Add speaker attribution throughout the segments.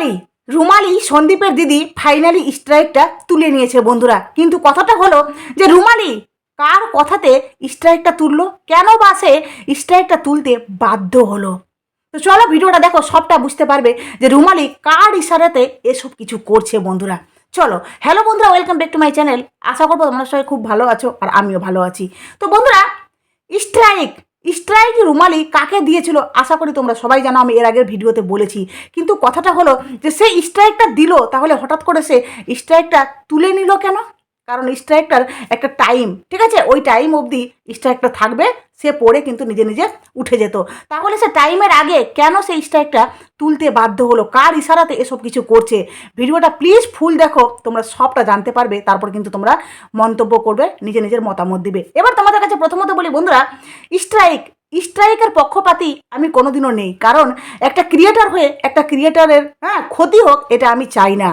Speaker 1: রুমালি রুমালি সন্দীপের দিদি ফাইনালি স্ট্রাইকটা তুলে নিয়েছে বন্ধুরা। কিন্তু কথাটা হলো যে, রুমালি, কার কথাতে স্ট্রাইকটা তুললো? কেন বা সে স্ট্রাইকটা তুলতে বাধ্য হলো? তো চলো ভিডিওটা দেখো, সবটা বুঝতে পারবে যে, রুমালি কার ইশারাতে এসব কিছু করছে বন্ধুরা। চলো হ্যালো বন্ধুরা welcome back to my channel আশা করব তোমরা সবাই খুব ভালো আছো আর আমিও ভালো আছি। তো বন্ধুরা স্ট্রাইক স্ট্রাইক রুমালি কাকে দিয়েছিল আশা করি তোমরা সবাই জানো, আমি এর আগের ভিডিওতে বলেছি। কিন্তু কথাটা হলো যে সে স্ট্রাইকটা দিল, তাহলে হঠাৎ করে সে স্ট্রাইকটা তুলে নিল কেন? কারণ স্ট্রাইকটার একটা টাইম ঠিক আছে? ওই টাইম অবধি স্ট্রাইকটা থাকবে, সে পড়ে কিন্তু নিজে নিজে উঠে যেত। তাহলে সে টাইমের আগে কেন সে স্ট্রাইকটা তুলতে বাধ্য হলো? কার ইশারাতে এসব কিছু করছে? ভিডিওটা প্লিজ ফুল দেখো, তোমরা সবটা জানতে পারবে, তারপর কিন্তু তোমরা মন্তব্য করবে, নিজে নিজের মতামত দিবে। এবার তোমাদের কাছে প্রথমত বলি, বন্ধুরা স্ট্রাইক স্ট্রাইকের পক্ষপাতি আমি কোনোদিনও নেই, কারণ একটা ক্রিয়েটার হয়ে একটা ক্রিয়েটারের হ্যাঁ ক্ষতি হোক, এটা আমি চাই না।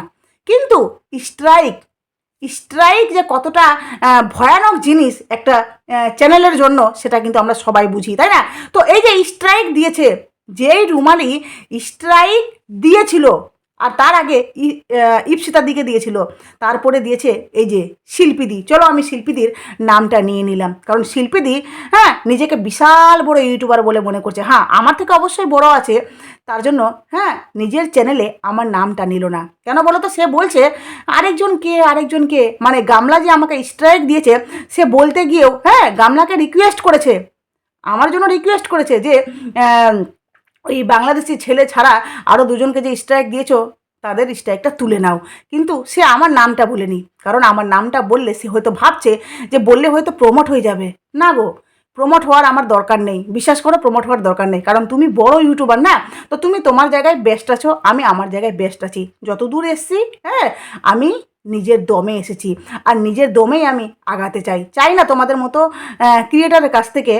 Speaker 1: কিন্তু স্ট্রাইক স্ট্রাইক যে কতটা ভয়ানক জিনিস একটা চ্যানেলের জন্য, সেটা কিন্তু আমরা সবাই বুঝি, তাই না? তো এই যে স্ট্রাইক দিয়েছে, যেই রুমালি স্ট্রাইক দিয়েছিল আর তার আগে ইপসিতার দিকে দিয়েছিল। তারপরে দিয়েছে এই যে শিল্পীদি। চলো আমি শিল্পীদির নামটা নিয়ে নিলাম। কারণ শিল্পীদি হ্যাঁ নিজেকে বিশাল বড় ইউটিউবার বলে মনে করছে। হ্যাঁ আমার থেকে অবশ্যই বড় আছে। তার জন্য হ্যাঁ নিজের চ্যানেলে আমার নামটা নিল না। কেন বলো তো? সে বলছে, আরেকজন কে আরেকজন কে? মানে গামলা যে আমাকে স্ট্রাইক দিয়েছে, সে বলতে গিয়েও হ্যাঁ গামলাকে রিকোয়েস্ট করেছে। আমার জন্য রিকোয়েস্ট করেছে যে ওই বাংলাদেশি ছেলে ছাড়া আরও দুজনকে যে স্ট্রাইক দিয়েছ, তাদের স্ট্রাইকটা তুলে নাও। কিন্তু সে আমার নামটা বলেনি। কারণ আমার নামটা বললে সে হয়তো ভাবছে যে বললে হয়তো প্রমোট হয়ে যাবে। না গো প্রমোট হওয়ার আমার দরকার নেই। বিশ্বাস করো প্রমোট হওয়ার দরকার নেই। কারণ তুমি বড় ইউটিউবার না? তো তুমি তোমার জায়গায় বেস্ট আছো, আমি আমার জায়গায় বেস্ট আছি। যত দূর এসছি হ্যাঁ আমি নিজের দমে এসেছি। আর নিজের দমেই আমি আগাতে চাই। চাই না তোমাদের মতো ক্রিয়েটারের কাছ থেকে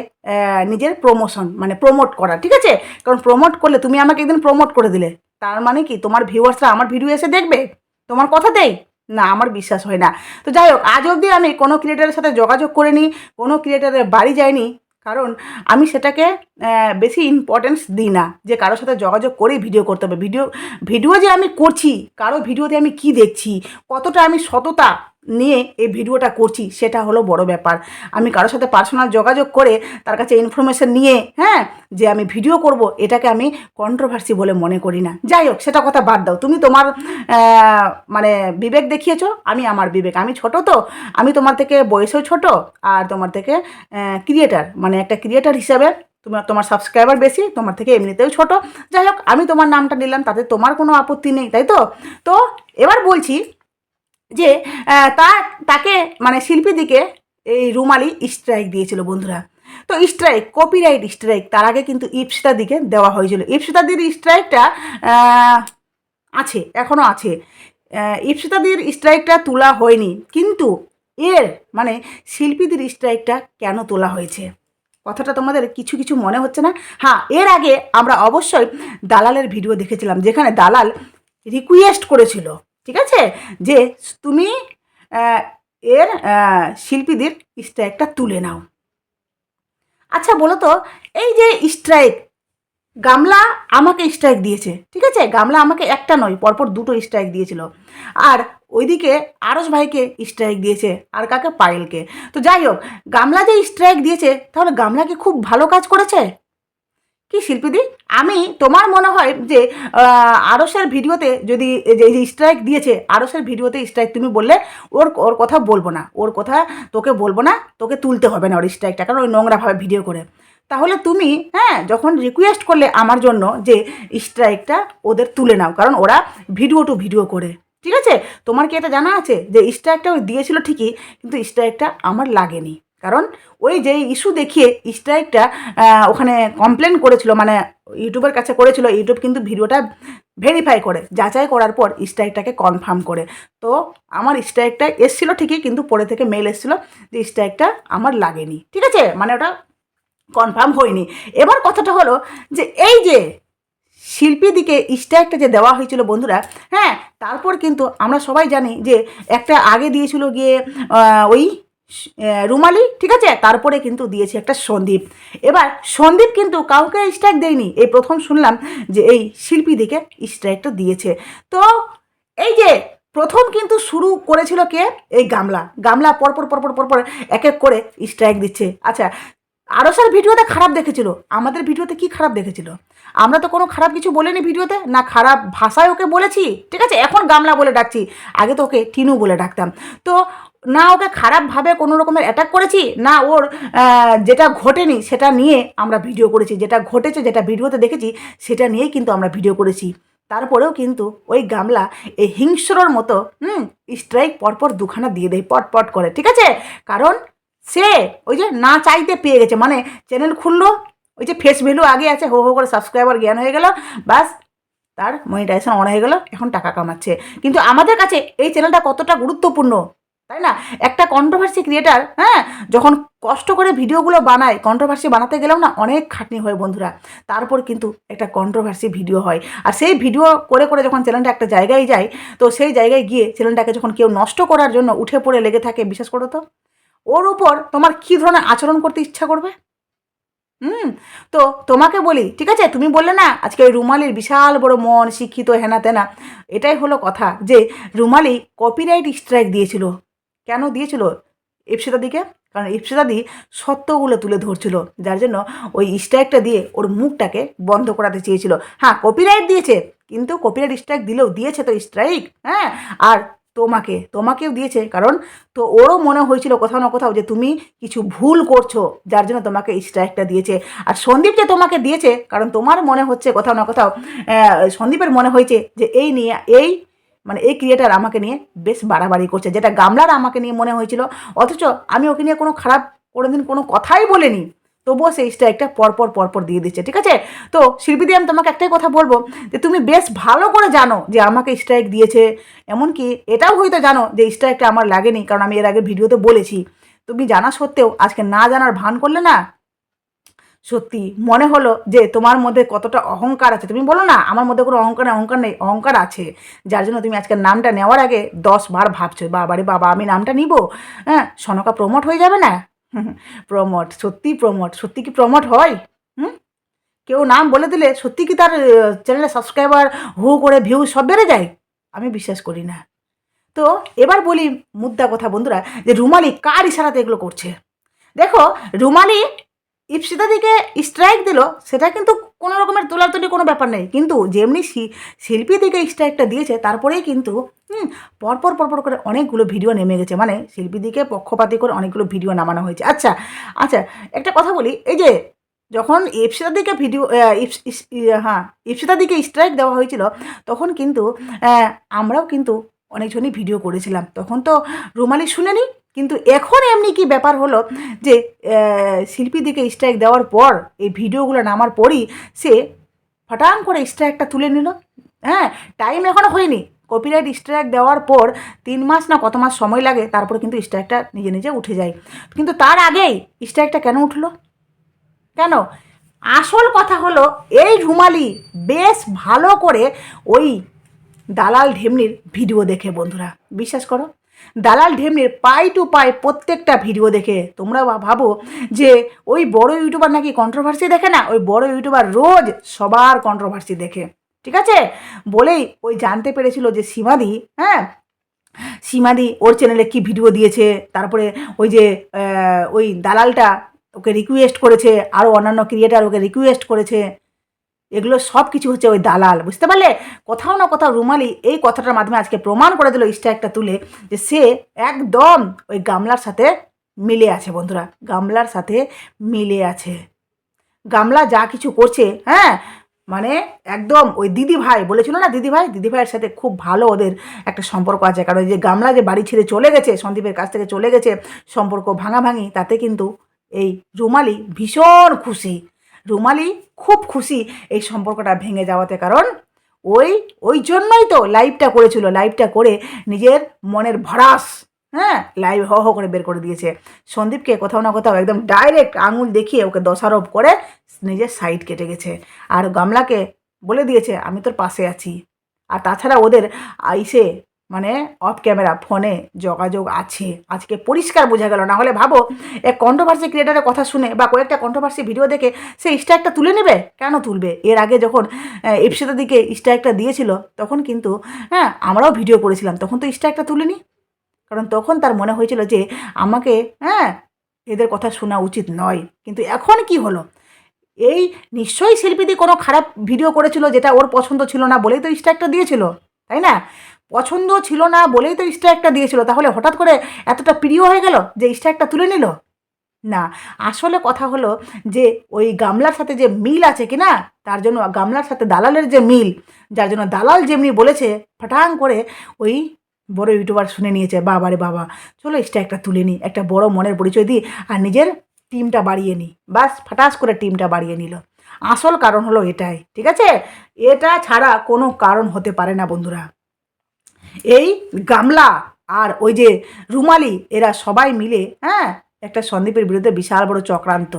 Speaker 1: নিজের প্রমোশন মানে প্রমোট করা, ঠিক আছে? কারণ প্রমোট করলে তুমি আমাকে একদিন প্রমোট করে দিলে। তার মানে কি? তোমার ভিউয়ার্সরা আমার ভিডিও এসে দেখবে? তোমার কথাতেই? না, আমার বিশ্বাস হয় না। তো যাই হোক, আজ অবধি আমি কোনো ক্রিয়েটারের সাথে যোগাযোগ করিনি, কোনো ক্রিয়েটারের বাড়ি যাইনি। কারণ আমি সেটাকে বেশি ইম্পর্টেন্স দিই না যে কারোর সাথে যোগাযোগ করেই ভিডিও করতে হবে। ভিডিও ভিডিও যে আমি করছি, কারও ভিডিওতে আমি কি দেখছি, কতটা আমি সততা নিয়ে এই ভিডিওটা করছি, সেটা হলো বড় ব্যাপার। আমি কারোর সাথে পার্সোনাল যোগাযোগ করে তার কাছে ইনফরমেশন নিয়ে হ্যাঁ যে আমি ভিডিও করব, এটাকে আমি কন্ট্রোভার্সি বলে মনে করি না। যাই হোক, সেটা কথা বাদ দাও। তুমি তোমার মানে বিবেক দেখিয়েছো, আমি আমার বিবেক। আমি ছোট তো, আমি তোমার থেকে বয়সেও ছোট আর তোমার থেকে ক্রিয়েটার মানে একটা ক্রিয়েটার হিসাবে তোমার তোমার সাবস্ক্রাইবার বেশি, তোমার থেকে এমনিতেও ছোট। যাই হোক, আমি তোমার নামটা নিলাম, তাতে তোমার কোনো আপত্তি নেই, তাই তো? তো এবার বলছি যে তা, তাকে মানে শিল্পীদিকে এই রুমালি স্ট্রাইক দিয়েছিল বন্ধুরা। তো স্ট্রাইক কপিরাইট স্ট্রাইক তার আগে কিন্তু ইপসিতার দিকে দেওয়া হয়েছিল। ইপসিতাদির স্ট্রাইকটা আছে এখনও আছে। ইপসিতাদির স্ট্রাইকটা তোলা হয়নি, কিন্তু এর মানে শিল্পীদের স্ট্রাইকটা কেন তোলা হয়েছে? কথাটা তোমাদের কিছু কিছু মনে হচ্ছে না? হ্যাঁ এর আগে আমরা অবশ্যই দালালের ভিডিও দেখেছিলাম, যেখানে দালাল রিকোয়েস্ট করেছিল। ঠিক আছে? যে তুমি এর শিল্পীদের স্ট্রাইকটা তুলে নাও। আচ্ছা বলো তো, এই যে স্ট্রাইক গামলা আমাকে স্ট্রাইক দিয়েছে, ঠিক আছে? গামলা আমাকে একটা নয়, পরপর দুটো স্ট্রাইক দিয়েছিল। আর ওইদিকে আরস ভাইকে স্ট্রাইক দিয়েছে, আর কাকে? পায়েলকে। তো যাই হোক, গামলা যে স্ট্রাইক দিয়েছে, তাহলে গামলা কি খুব ভালো কাজ করেছে? কি শিল্পীদি আমি তোমার মনে হয় যে আরসের ভিডিওতে যদি যে স্ট্রাইক দিয়েছে, আরসের ভিডিওতে স্ট্রাইক তুমি বললে ওর ওর কথা বলব না। ওর কথা তোকে বলব না, তোকে তুলতে হবে না ওর স্ট্রাইকটা কারণ ওই নোংরাভাবে ভিডিও করে। তাহলে তুমি হ্যাঁ যখন রিকোয়েস্ট করলে আমার জন্য যে স্ট্রাইকটা ওদের তুলে নাও, কারণ ওরা ভিডিও টু ভিডিও করে। ঠিক আছে? তোমার কি এটা জানা আছে? যে স্ট্রাইকটা ওই দিয়েছিল ঠিকই, কিন্তু স্ট্রাইকটা আমার লাগেনি। কারণ ওই যে ইস্যু দেখিয়ে স্ট্রাইকটা ওখানে কমপ্লেন করেছিল মানে ইউটিউবের কাছে করেছিল, ইউটিউব কিন্তু ভিডিওটা ভেরিফাই করে, যাচাই করার পর স্ট্রাইকটাকে কনফার্ম করে। তো আমার স্ট্রাইকটা এসছিল ঠিকই, কিন্তু পরে থেকে মেল এসেছিল যে স্ট্রাইকটা আমার লাগেনি। ঠিক আছে? মানে ওটা কনফার্ম হয়নি। এবার কথাটা হলো যে এই যে শিল্পী দিকে স্ট্রাইকটা যে দেওয়া হয়েছিল বন্ধুরা হ্যাঁ তারপর কিন্তু আমরা সবাই জানি যে একটা আগে দিয়েছিল গিয়ে ওই রুমালি, ঠিক আছে? তারপরে কিন্তু দিয়েছে একটা সন্দীপ। এবার সন্দীপ কিন্তু কাউকে স্ট্রাইক দেয়নি। এই প্রথম শুনলাম যে এই শিল্পীদিকে স্ট্রাইকটা দিয়েছে। তো এই যে প্রথম কিন্তু শুরু করেছিল কে? এই গামলা। গামলা পরপর পরপর পরপর এক এক করে স্ট্রাইক দিচ্ছে। আচ্ছা আরও স্যার ভিডিওতে খারাপ দেখেছিল। আমাদের ভিডিওতে কি খারাপ দেখেছিল? আমরা তো কোনো খারাপ কিছু বলিনি ভিডিওতে, না খারাপ ভাষায় ওকে বলেছি, ঠিক আছে? এখন গামলা বলে ডাকছি। আগে তো ওকে টিনু বলে ডাকতাম। তো না ওকে খারাপভাবে কোনো রকমের অ্যাটাক করেছি, না ওর যেটা ঘটেনি সেটা নিয়ে আমরা ভিডিও করেছি। যেটা ঘটেছে, যেটা ভিডিওতে দেখেছি, সেটা নিয়েই কিন্তু আমরা ভিডিও করেছি। তারপরেও কিন্তু ওই গামলা এই হিংস্রর মতো, হুম স্ট্রাইক পরপর দুখানা দিয়ে দেয় পট পট করে, ঠিক আছে? কারণ সে ওই যে না চাইতে পেয়ে গেছে মানে চ্যানেল খুললো, ওই যে ফেস ভ্যালু আগে আছে, হো হো করে সাবস্ক্রাইবার জ্ঞান হয়ে গেল বাস তার মনিটাইজেশন অন হয়ে গেল, এখন টাকা কামাচ্ছে। কিন্তু আমাদের কাছে এই চ্যানেলটা কতটা গুরুত্বপূর্ণ? তাই না? একটা কন্ট্রোভার্সি ক্রিয়েটার হ্যাঁ যখন কষ্ট করে ভিডিওগুলো বানায় কন্ট্রোভার্সি বানাতে গেলেও না অনেক খাটনি হয় বন্ধুরা। তারপর কিন্তু একটা কন্ট্রোভার্সি ভিডিও হয়। আর সেই ভিডিও করে করে যখন চ্যানেলটা একটা জায়গায় যায়, তো সেই জায়গায় গিয়ে চ্যানেলটাকে যখন কেউ নষ্ট করার জন্য উঠে পড়ে লেগে থাকে, বিশ্বাস করো তো? ওর উপর তোমার কী ধরনের আচরণ করতে ইচ্ছা করবে? হুম? তো তোমাকে বলি, ঠিক আছে? তুমি বললে না, আজকে ওই রুমালির বিশাল বড় মন, শিক্ষিত হেনা তেনা এটাই হলো কথা যে রুমালি কপিরাইট স্ট্রাইক দিয়েছিল। কেন দিয়েছিল ইপসিতাদিকে কারণ ইপসিতাদি সত্যগুলো তুলে ধরছিল, যার জন্য ওই স্ট্রাইকটা দিয়ে ওর মুখটাকে বন্ধ করাতে চেয়েছিল। হ্যাঁ কপিরাইট দিয়েছে, কিন্তু কপিরাইট স্ট্রাইক দিলেও দিয়েছে তো স্ট্রাইক হ্যাঁ? আর তোমাকে, তোমাকেও দিয়েছে, কারণ তো ওরও মনে হয়েছিল কোথাও না কোথাও যে তুমি কিছু ভুল করছ, যার জন্য তোমাকে স্ট্রাইকটা দিয়েছে। আর সন্দীপ যে তোমাকে দিয়েছে, কারণ তোমার মনে হচ্ছে কোথাও না কোথাও সন্দীপের মনে হয়েছে যে এই নিয়ে, এই মানে এই ক্রিয়েটার আমাকে নিয়ে বেশ বাড়াবাড়ি করছে। যেটা গামলার আমাকে নিয়ে মনে হয়েছিল। অথচ আমি ওকে নিয়ে কোনো খারাপ কোনোদিন কোনো কথাই বলিনি। তবুও সেই স্ট্রাইকটা পরপর পরপর দিয়ে দিচ্ছে, ঠিক আছে? তো শিল্পীদি আমি তোমাকে একটাই কথা বলব যে তুমি বেশ ভালো করে জানো যে আমাকে স্ট্রাইক দিয়েছে। এমনকি এটাও হয়তো জানো যে স্ট্রাইকটা আমার লাগেনি, কারণ আমি এর আগে ভিডিওতে বলেছি। তুমি জানা সত্ত্বেও আজকে না জানার ভান করলে না সত্যি, মনে হলো যে তোমার মধ্যে কতটা অহংকার আছে। তুমি বলো না, আমার মধ্যে কোনো অহংকার অহংকার নেই, অহংকার আছে। যার জন্য তুমি আজকের নামটা নেওয়ার আগে দশ বার ভাবছ বাবারে বাবা, আমি নামটা নিব? হ্যাঁ সনকা প্রমোট হয়ে যাবে না? প্রমোট, সত্যি প্রমোট, সত্যি কি প্রমোট হয়? হুম? কেউ নাম বলে দিলে সত্যি কি তার চ্যানেলে সাবস্ক্রাইবার হু করে ভিউ সব বেড়ে যায়? আমি বিশ্বাস করি না। তো এবার বলি মুদ্রা কথা বন্ধুরা, যে রুমালি কার ইশারাতে এগুলো করছে? দেখো, রুমালি ইপসিতাদিকে স্ট্রাইক দিল, সেটা কিন্তু কোনো রকমের তোলাতুলি কোনো ব্যাপার নেই। কিন্তু যেমনি শিল্পী দিকে স্ট্রাইকটা দিয়েছে, তারপরেই কিন্তু পরপর পরপর করে অনেকগুলো ভিডিও নেমে গেছে। মানে শিল্পী দিকে পক্ষপাতি করে অনেকগুলো ভিডিও নামানো হয়েছে। আচ্ছা আচ্ছা একটা কথা বলি, এই যে যখন ইপসিতার দিকে ভিডিও হ্যাঁ ইপসিতার দিকে স্ট্রাইক দেওয়া হয়েছিল, তখন কিন্তু আমরাও কিন্তু অনেকজনই ভিডিও করেছিলাম। তখন তো রুমালি শুনেনি কিন্তু এখন এমনি কি ব্যাপার হলো যে আহ, শিল্পী দিকে স্ট্রাইক দেওয়ার পর এই ভিডিওগুলো নামার পরই সে ফটাং করে স্ট্রাইকটা তুলে নিল। হ্যাঁ টাইম এখনও হয়নি। কপিরাইট স্ট্রাইক দেওয়ার পর তিন মাস না কত মাস সময় লাগে তারপর কিন্তু স্ট্রাইকটা নিজে নিজে উঠে যায়। কিন্তু তার আগেই স্ট্রাইকটা কেন উঠল? কেন? আসল কথা হলো এই রুমালি বেশ ভালো করে ওই দালাল ঢেমনির ভিডিও দেখে বন্ধুরা। বিশ্বাস করো দালাল ঢেমনির পাই টু পাই প্রত্যেকটা ভিডিও দেখে। তোমরা ভাবো যে ওই বড় ইউটিউবার নাকি কন্ট্রোভার্সি দেখে না? ওই বড় ইউটিউবার রোজ সবার কন্ট্রোভার্সি দেখে। ঠিক আছে? বলেই ওই জানতে পেরেছিল যে সীমাদি হ্যাঁ? সীমাদি ওর চ্যানেলে কি ভিডিও দিয়েছে? তারপরে ওই যে ওই দালালটা ওকে রিকোয়েস্ট করেছে আরও অন্যান্য ক্রিয়েটার ওকে রিকোয়েস্ট করেছে। এগুলো সব কিছু হচ্ছে ওই দালাল, বুঝতে পারলে? কোথাও না কোথাও রুমালি এই কথাটার মাধ্যমে আজকে প্রমাণ করে দিল স্ট্রাইকটা তুলে যে সে একদম ওই গামলার সাথে মিলে আছে বন্ধুরা, গামলার সাথে মিলে আছে। গামলা যা কিছু করছে হ্যাঁ? মানে একদম ওই দিদি ভাই, বলেছিল না দিদি ভাই? দিদি ভাইয়ের সাথে খুব ভালো ওদের একটা সম্পর্ক আছে। কারণ এই যে গামলা যে বাড়ি ছেড়ে চলে গেছে, সন্দীপের কাছ থেকে চলে গেছে, সম্পর্ক ভাঙাভাঙি, তাতে কিন্তু এই রুমালি ভীষণ খুশি। রুমালি খুব খুশি এই সম্পর্কটা ভেঙে যাওয়াতে, কারণ ওই ওই জন্যই তো লাইভটা করেছিল লাইভটা করে নিজের মনের ভরাস হ্যাঁ লাইভ হ হ করে বের করে দিয়েছে। সন্দীপকে কোথাও না কোথাও একদম ডাইরেক্ট আঙুল দেখিয়ে ওকে দোষারোপ করে নিজের সাইড কেটে গেছে। আর গামলাকে বলে দিয়েছে, আমি তোর পাশে আছি। আর তাছাড়া ওদের আইসে মানে অফ ক্যামেরা ফোনে যোগাযোগ আছে। আজকে পরিষ্কার বোঝা গেল। না হলে ভাবো এক কন্ট্রোভার্সি ক্রিয়েটারের কথা শুনে বা কয়েকটা কন্ট্রোভার্সি ভিডিও দেখে সে স্ট্রাইকটা তুলে নেবে? কেন তুলবে? এর আগে যখন এফসিতে দিকে স্ট্রাইকটা দিয়েছিল, তখন কিন্তু হ্যাঁ আমরাও ভিডিও করেছিলাম। তখন তো স্ট্রাইকটা তুলিনি। কারণ তখন তার মনে হয়েছিল যে, আমাকে হ্যাঁ এদের কথা শোনা উচিত নয়। কিন্তু এখন কি হলো? এই নিশ্চয়ই শিল্পীদি কোনো খারাপ ভিডিও করেছিল যেটা ওর পছন্দ ছিল না বলেই তো স্ট্রাইকটা দিয়েছিল, তাই না? পছন্দ ছিল না বলেই তো স্ট্রাইকটা দিয়েছিল। তাহলে হঠাৎ করে এতটা প্রিয় হয়ে গেল যে স্ট্রাইকটা তুলে নিল? না, আসলে কথা হলো যে ওই গামলার সাথে যে মিল আছে কি না, তার জন্য গামলার সাথে দালালের যে মিল, যার জন্য দালাল যেমনি বলেছে, ফাটাং করে ওই বড় ইউটিউবার শুনে নিয়েছে বাবারে বাবা, চলো স্ট্রাইকটা তুলে নিই একটা বড় মনের পরিচয় দিই আর নিজের টিমটা বাড়িয়ে নিই বাস ফাটাস করে টিমটা বাড়িয়ে নিল। আসল কারণ হলো এটাই, ঠিক আছে? এটা ছাড়া কোনো কারণ হতে পারে না, বন্ধুরা। এই গামলা আর ওই যে রুমালি, এরা সবাই মিলে হ্যাঁ একটা সন্দীপের বিরুদ্ধে বিশাল বড় চক্রান্ত।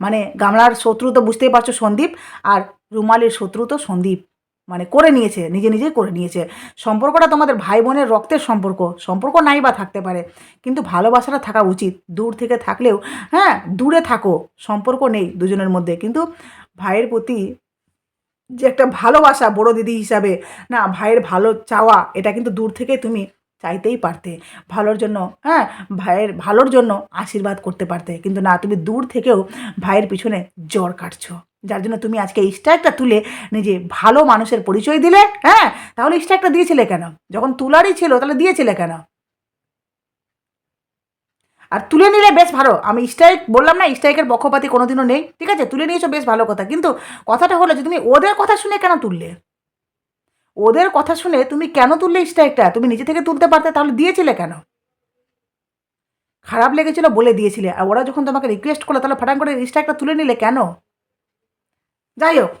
Speaker 1: মানে গামলার শত্রু তো বুঝতেই পারছ সন্দীপ, আর রুমালির শত্রু তো সন্দীপ। মানে করে নিয়েছে, নিজে নিজেই করে নিয়েছে। সম্পর্কটা তোমাদের ভাই বোনের রক্তের সম্পর্ক সম্পর্ক নাই বা থাকতে পারে। কিন্তু ভালোবাসাটা থাকা উচিত। দূর থেকে থাকলেও হ্যাঁ দূরে থাকো, সম্পর্ক নেই দুজনের মধ্যে। কিন্তু ভাইয়ের প্রতি যে একটা ভালোবাসা বড় দিদি হিসাবে, না, ভাইয়ের ভালো চাওয়া, এটা কিন্তু দূর থেকে তুমি চাইতেই পারতে। ভালোর জন্য হ্যাঁ ভাইয়ের ভালোর জন্য আশীর্বাদ করতে পারতে। কিন্তু না, তুমি দূর থেকেও ভাইয়ের পিছনে জ্বর কাটছো। যার জন্য তুমি আজকে স্ট্রাইকটা তুলে নিজে ভালো মানুষের পরিচয় দিলে হ্যাঁ তাহলে স্ট্রাইকটা দিয়েছিলে কেন? যখন তুলারই ছিল, তাহলে দিয়েছিলে কেন? আর তুলে নিলে বেশ ভালো। আমি স্ট্রাইক বললাম না স্ট্রাইকের পক্ষপাতি কোনোদিনও নেই। ঠিক আছে, তুলে নিয়েছো বেশ ভালো কথা। কিন্তু কথাটা হলো যে, তুমি ওদের কথা শুনে কেন তুললে? ওদের কথা শুনে তুমি কেন তুললে স্ট্রাইকটা তুমি নিজে থেকে তুলতে পারতে, তাহলে দিয়েছিলে কেন? খারাপ লেগেছিল বলে দিয়েছিলে। আর ওরা যখন তোমাকে রিকোয়েস্ট করল, তাহলে ফাটাং করে স্ট্রাইকটা তুলে নিলে কেন? যাই হোক,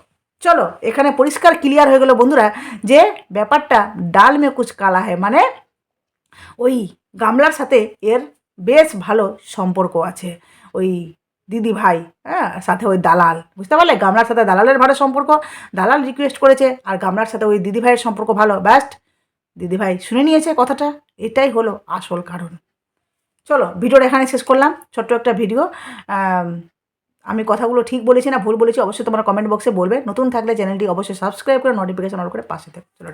Speaker 1: চলো, এখানে পরিষ্কার ক্লিয়ার হয়ে গেল বন্ধুরা যে ব্যাপারটা ডাল মে কুচ কালা হয়। মানে ওই গামলার সাথে এর বেশ ভালো সম্পর্ক আছে। ওই দিদি ভাই হ্যাঁ সাথে ওই দালাল, বুঝতে পারলে? গামলার সাথে দালালের ভালো সম্পর্ক। দালাল রিকোয়েস্ট করেছে, আর গামলার সাথে ওই দিদি ভাইয়ের সম্পর্ক ভালো। ব্যাস্ট দিদি ভাই শুনে নিয়েছে কথাটা। এটাই হলো আসল কারণ। চলো, ভিডিওটা এখানে শেষ করলাম। ছোট্ট একটা ভিডিও। আমি কথাগুলো ঠিক বলেছি না ভুল বলেছি, অবশ্যই তোমরা কমেন্ট বক্সে বলবে। নতুন থাকলে চ্যানেলটি অবশ্যই সাবস্ক্রাইব করে নোটিফিকেশন অন করে পাশে থাকবে চলো